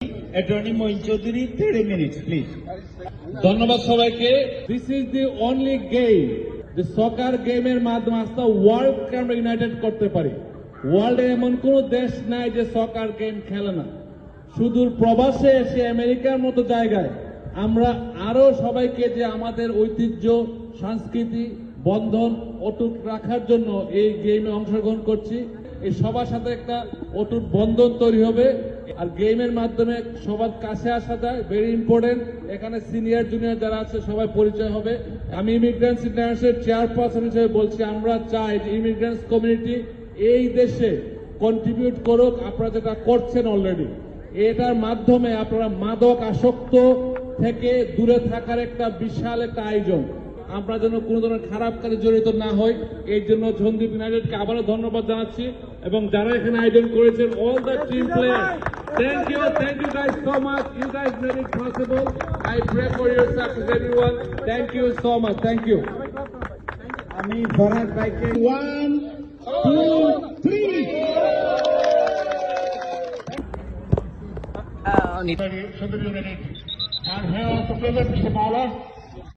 Attorney Moin Chaudhary, 30 minutes, please. ধন্যবাদ সবাইকে। This is the only game যে soccer গেমের মাধ্যমে আজকে ওয়ার্ল্ড আমরা ইউনাইটেড করতে পারি। ওয়ার্ল্ডে এমন কোন দেশ নাই যে সকার গেম খেলে না। সুদূর প্রবাসে এসে আমেরিকার মতো জায়গায় আমরা আরও সবাইকে যে আমাদের ঐতিহ্য সংস্কৃতি বন্ধন অটুট রাখার জন্য এই গেমে অংশগ্রহণ করছি। এই সবার সাথে একটা অটুট বন্ধন তৈরি হবে। আর গেমের মাধ্যমে সবার কাছে আসা যায়। ভেরি ইম্পর্টেন্ট এখানে সিনিয়র জুনিয়র যারা আছে, সবাই পরিচয় হবে। আমি ইমিগ্রেন্টস ইন্টারন্যাশনাল চেয়ারপারসন হিসেবে বলছি, আমরা চাই যে ইমিগ্রেন্টস কমিউনিটি এই দেশে কন্ট্রিবিউট করুক। আপনারা যেটা করছেন অলরেডি এটার মাধ্যমে আপনারা মাদক আসক্ত থেকে দূরে থাকার একটা বিশাল একটা আয়োজন। আমরা যেন কোনো ধরনের খারাপ কাজে জড়িত না হই এই জন্য সন্দীপ ইউনাইটেডকে আবারও ধন্যবাদ জানাচ্ছি এবং যারা এখানে আয়োজন করেছেন all the team player thank you thank you guys so much you guys made it possible I pray for your success everyone thank you so much thank you আমি ফরহাদ ভাইকে one two three Sudir United. And here also present Mr. Paula.